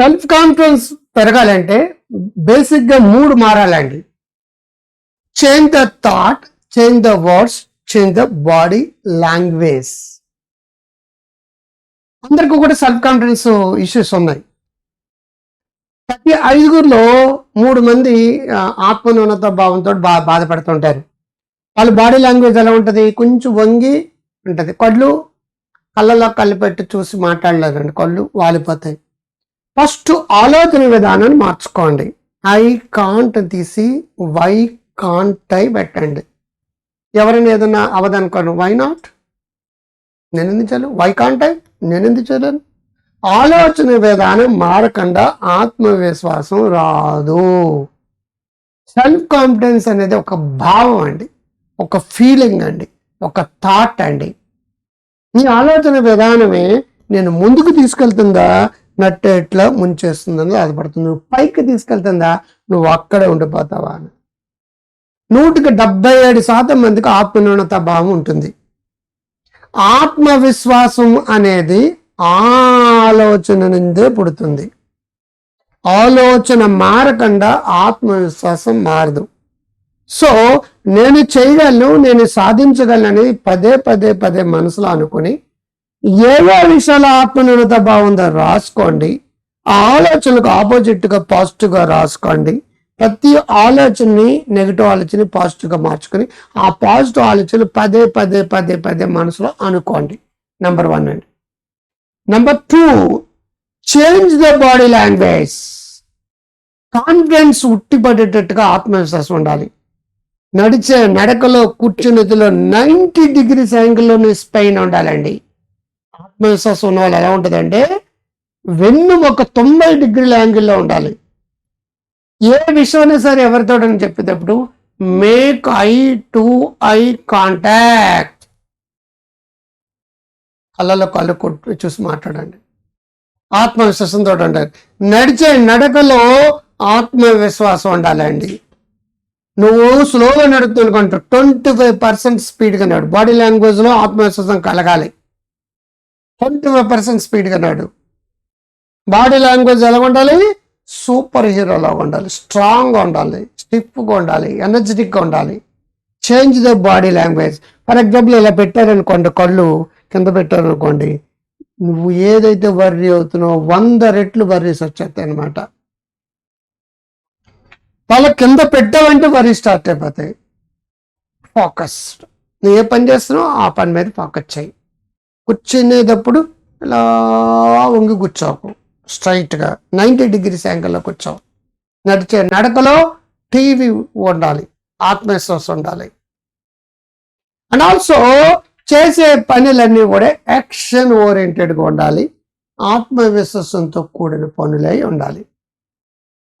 Self confidence పెరగాలంటే బేసిక్గా మూడు మారాలండి. Change the thought change the words change the body language అందరికీ కూడా సెల్ఫ్ కాన్ఫిడెన్స్ ఇష్యూస్ ఉన్నాయి. ప్రతి ఐదుగురిలో మూడు మంది ఆత్మన్యూనత భావంతో బా బాధపడుతుంటారు. వాళ్ళ బాడీ లాంగ్వేజ్ ఎలా ఉంటుంది? కొంచెం వంగి ఉంటుంది. కళ్ళు కళ్ళలో కళ్ళు పెట్టి చూసి మాట్లాడలేదండి. కళ్ళు వాలిపోతాయి. ఫస్ట్ ఆలోచన విధానాన్ని మార్చుకోండి. ఐ కాంట్ తీసి వై కాంట్ అయి పెట్టండి. ఎవరైనా ఏదైనా అవదనుకోను వై నాట్? నేను ఎందుకు చేయలేను వై కాంట్ ఐ నేను ఎందుకు చేయలేను ఆలోచన విధానం మారకుండా ఆత్మవిశ్వాసం రాదు. సెల్ఫ్ కాన్ఫిడెన్స్ అనేది ఒక భావం అండి. ఒక ఫీలింగ్ అండి. ఒక థాట్ అండి. ఈ ఆలోచన విధానమే నేను ముందుకు తీసుకెళ్తుందా? నట్టేట్లా ముంచేస్తుందని బాధపడుతుంది నువ్వు పైకి తీసుకెళ్తుందా నువ్వు అక్కడే ఉండిపోతావా అని. నూటికి డెబ్బై ఏడు శాతం మందికి ఆత్మన్యూనత భావం ఉంటుంది. ఆత్మవిశ్వాసం అనేది ఆలోచన నుండే పుడుతుంది. ఆలోచన మారకుండా ఆత్మవిశ్వాసం మారదు. సో నేను చేయగలను నేను సాధించగలనని పదే పదే పదే మనసులో అనుకుని ఏవో విషయాల ఆత్మనిర్భరత బాగుందో రాసుకోండి. ఆ ఆలోచనలకు ఆపోజిట్గా పాజిటివ్గా రాసుకోండి. ప్రతి ఆలోచనని నెగిటివ్ ఆలోచన పాజిటివ్గా మార్చుకొని ఆ పాజిటివ్ ఆలోచనలు పదే పదే పదే పదే మనసులో అనుకోండి. నెంబర్ వన్ అండి. Number two change the body language confidence ఉట్టిపడేటట్టుగా ఆత్మవిశ్వాసం ఉండాలి. నడిచే నడకలో కూర్చున్నదిలో నైంటీ డిగ్రీస్ యాంగిల్లోనే స్పెయిన్ ఉండాలండి. ఆత్మవిశ్వాసం ఉన్న వాళ్ళు ఎలా ఉంటుందంటే వెన్ను ఒక తొంభై డిగ్రీల యాంగిల్లో ఉండాలి. ఏ విషయమైనా సరే ఎవరితో చెప్పేటప్పుడు make eye to eye contact. కళ్ళలో కళ్ళు కొట్టు చూసి మాట్లాడండి. ఆత్మవిశ్వాసంతో ఉండాలి. నడిచే నడకలో ఆత్మవిశ్వాసం ఉండాలండి. నువ్వు స్లోగా నడుపుతునుకుంటా ట్వంటీ ఫైవ్ పర్సెంట్ స్పీడ్గా నడు. బాడీ లాంగ్వేజ్లో ఆత్మవిశ్వాసం కలగాలి. ట్వంటీ ఫైవ్ పర్సెంట్ స్పీడ్గా నడు. బాడీ లాంగ్వేజ్ ఎలా ఉండాలి? సూపర్ హీరోలా ఉండాలి. స్ట్రాంగ్గా ఉండాలి. స్టిఫ్గా ఉండాలి. ఎనర్జెటిక్గా ఉండాలి. Change the body language. For example ఇలా పెట్టారనుకోండి కళ్ళు కింద పెట్టారనుకోండి నువ్వు ఏదైతే వర్రీ అవుతున్నావో వంద రెట్లు వర్రీస్ వచ్చేస్తాయి అనమాట వాళ్ళ కింద పెట్టావంటే వర్రీ స్టార్ట్ అయిపోతాయి. ఫోకస్ నువ్వు ఏ పని చేస్తున్నావు ఆ పని మీద ఫోకస్ చేయి. కూర్చునేటప్పుడు ఇలా వంగి కూర్చోకు స్ట్రైట్గా నైంటీ డిగ్రీస్ యాంగిల్లో కూర్చో. నడిచే నడకలో టీవీ ఉండాలి ఆత్మవిశ్వాసం ఉండాలి. అండ్ ఆల్సో చేసే పనులన్నీ కూడా యాక్షన్ ఓరియంటెడ్గా ఉండాలి ఆత్మవిశ్వాసంతో కూడిన పనులై ఉండాలి.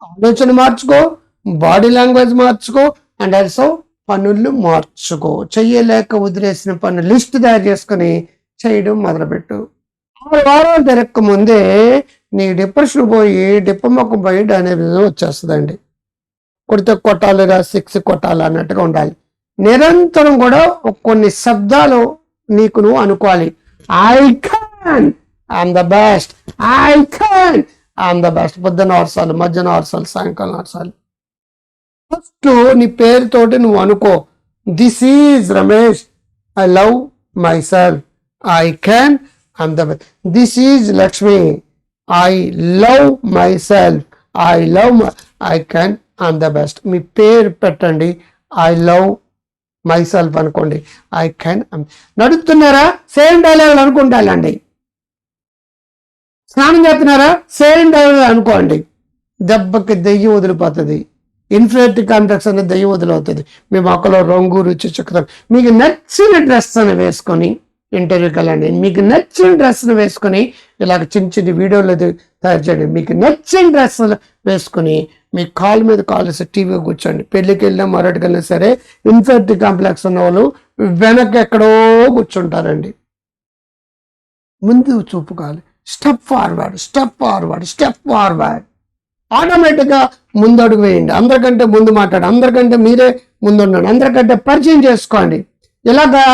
ఆలోచన మార్చుకో బాడీ లాంగ్వేజ్ మార్చుకో అండ్ ఆల్సో పనులు మార్చుకో. చెయ్యలేక వదిలేసిన పనులు లిస్ట్ తయారు చేసుకుని చేయడం మొదలుపెట్టు. ఆరు వారాలు తిరక్క ముందే నీ డిప్రెషన్ పోయి డిప్పమ్మకం బయట అనే విధంగా వచ్చేస్తుందండి. కొడితే కొట్టాలిరా సిక్స్ కొట్టాలి అన్నట్టుగా ఉండాలి. నిరంతరం కూడా కొన్ని శబ్దాలు నీకు నువ్వు అనుకోవాలి. I can I'm the best I can I'm the best పొద్దున వర్షాలు మధ్యాహ్నం వర్షాలు సాయంకాలం వర్షాలు ఫస్ట్ నీ పేరుతోటి నువ్వు అనుకో. This is Ramesh I love myself I can I'm best this is Lakshmi I love myself I love I can I'm the best మీ పేరు పెట్టండి. ఐ లవ్ మై సెల్ఫ్ అనుకోండి ఐ క్యాన్ నడుస్తున్నారా సేమ్ డైలాగ్ అనుకుంటానండి. స్నానం చేస్తున్నారా? Same dialogue అనుకోండి. దెబ్బకి దెయ్యం వదిలిపోతుంది. ఇన్ఫినిటీ కాంప్లెక్స్ అనేది దెయ్యం వదిలిపోతుంది. మీ మొక్కలో రంగు రుచి చుక్కతం మీకు నచ్చిన డ్రెస్ అని వేసుకొని ఇంటర్వ్యూకి వెళ్ళండి మీకు నచ్చిన డ్రెస్ను వేసుకొని ఇలాగ చిన్న చిన్న వీడియోలు అది తయారు చేయండి. మీకు నచ్చిన డ్రెస్సులు వేసుకొని మీ కాల్ మీద కాల్ వేసి టీవీ కూర్చోండి. పెళ్ళికి వెళ్ళినా మరొకటికి వెళ్ళినా సరే ఇన్ఫెక్ట్ కాంప్లెక్స్ ఉన్న వాళ్ళు వెనక్కి ఎక్కడో కూర్చుంటారండి. ముందు చూపు కావాలి. Step forward step forward step forward. ఆటోమేటిక్గా ముందు అడుగు వేయండి. అందరికంటే ముందు మాట్లాడండి. అందరికంటే మీరే ముందు ఉండండి. అందరికంటే పరిచయం చేసుకోండి. ఇలాగా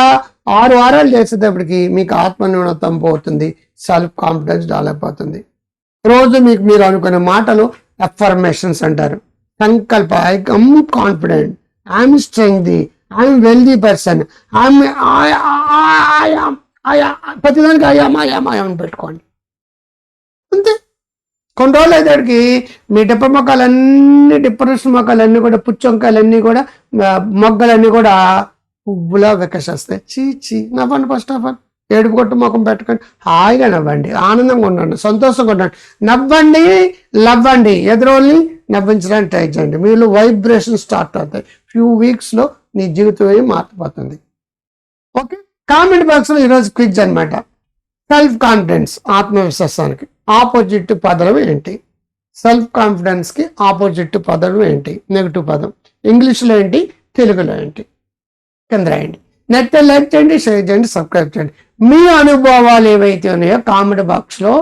ఆరు వారాలు చేసేటప్పటికి మీకు ఆత్మన్యూనతం పోతుంది సెల్ఫ్ కాన్ఫిడెన్స్ డెవలప్ అవుతుంది. రోజు మీకు మీరు అనుకునే మాటలు అఫర్మేషన్స్ అంటారు. సంకల్ప I come confident I'm strong I'm wealthy person I'm ప్రతిదానికి I am I am I am పెట్టుకోండి. అంతే. కొన్ని రోజులు అయ్యేటికి మీ డిప్ప మొక్కలన్నీ డిప్రెషన్ మొక్కలన్నీ కూడా పుచ్చొంకాయలన్నీ కూడా మొగ్గలన్నీ కూడా పువ్వులా వికసిస్తాయి చీ చీ నవ్వండి ఫస్ట్ ఆఫ్ ఆల్. ఏడుపు కొట్టు ముఖం పెట్టుకోండి. హాయిగా నవ్వండి. ఆనందంగా ఉండండి. సంతోషంగా ఉండండి. నవ్వండి లవ్వండి. ఎదురోళ్ళని నవ్వించడానికి ట్రై చేయండి. మీలో వైబ్రేషన్ స్టార్ట్ అవుతాయి. ఫ్యూ వీక్స్లో నీ జీవితమే మారిపోతుంది. ఓకే? కామెంట్ బాక్స్లో ఈరోజు క్విజ్ అన్నమాట. సెల్ఫ్ కాన్ఫిడెన్స్ ఆత్మవిశ్వాసానికి ఆపోజిట్ పదం ఏంటి? సెల్ఫ్ కాన్ఫిడెన్స్కి ఆపోజిట్ పదం ఏంటి? నెగిటివ్ పదం. ఇంగ్లీష్లో ఏంటి? తెలుగులో ఏంటి? కింద రాయండి నెట్ లైక్ చేయండి షేర్ చేయండి సబ్స్క్రైబ్ చేయండి. మీ అనుభవాలు ఏవైతే ఉన్నాయో కామెంట్ బాక్స్లో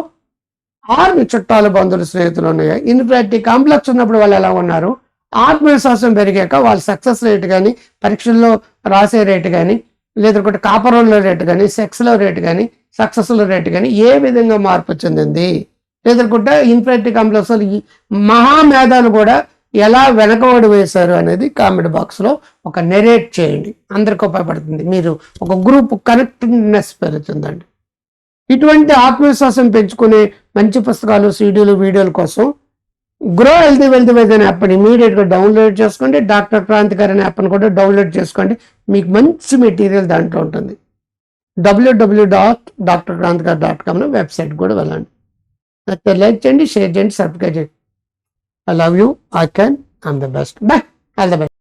ఆరు చుట్టాలు బంధువులు స్నేహితులు ఉన్నాయో ఇన్ఫినిటీ కాంప్లెక్స్ ఉన్నప్పుడు వాళ్ళు ఎలా ఉన్నారు? ఆత్మవిశ్వాసం పెరిగాక వాళ్ళ సక్సెస్ రేట్ కానీ పరీక్షల్లో రాసే రేటు కానీ లేదంటే కాపరంలో రేటు కానీ సెక్స్లో రేటు కానీ సక్సెస్లో రేటు కానీ ఏ విధంగా మార్పు చెందింది? లేదనుకుంటే ఇన్ఫినిటీ కాంప్లెక్స్ మహామేధాలు కూడా ఎలా వెనకబడి వేశారు అనేది కామెంట్ బాక్స్లో ఒక నెరేట్ చేయండి. అందరికి ఉపయోగపడుతుంది. మీరు ఒక గ్రూప్ కనెక్టింగ్నెస్ పెరుగుతుందండి. ఇటువంటి ఆత్మవిశ్వాసం పెంచుకునే మంచి పుస్తకాలు సీడీలు వీడియోల కోసం గ్రో హెల్తీ వెల్తీ వెల్త్ అనే యాప్ని ఇమీడియట్గా డౌన్లోడ్ చేసుకోండి. డాక్టర్ క్రాంతి గారు అనే యాప్ని కూడా డౌన్లోడ్ చేసుకోండి. మీకు మంచి మెటీరియల్ దాంట్లో ఉంటుంది. డబ్ల్యూడబ్ల్యూ డాట్ డాక్టర్ క్రాంతి గారు డాట్ కామ్లో వెబ్సైట్ కూడా వెళ్ళండి. అయితే లైక్ చేయండి షేర్ చేయండి సబ్స్క్రైబ్ చేయండి. I love you. I can. I'm the best. Bye. All the best.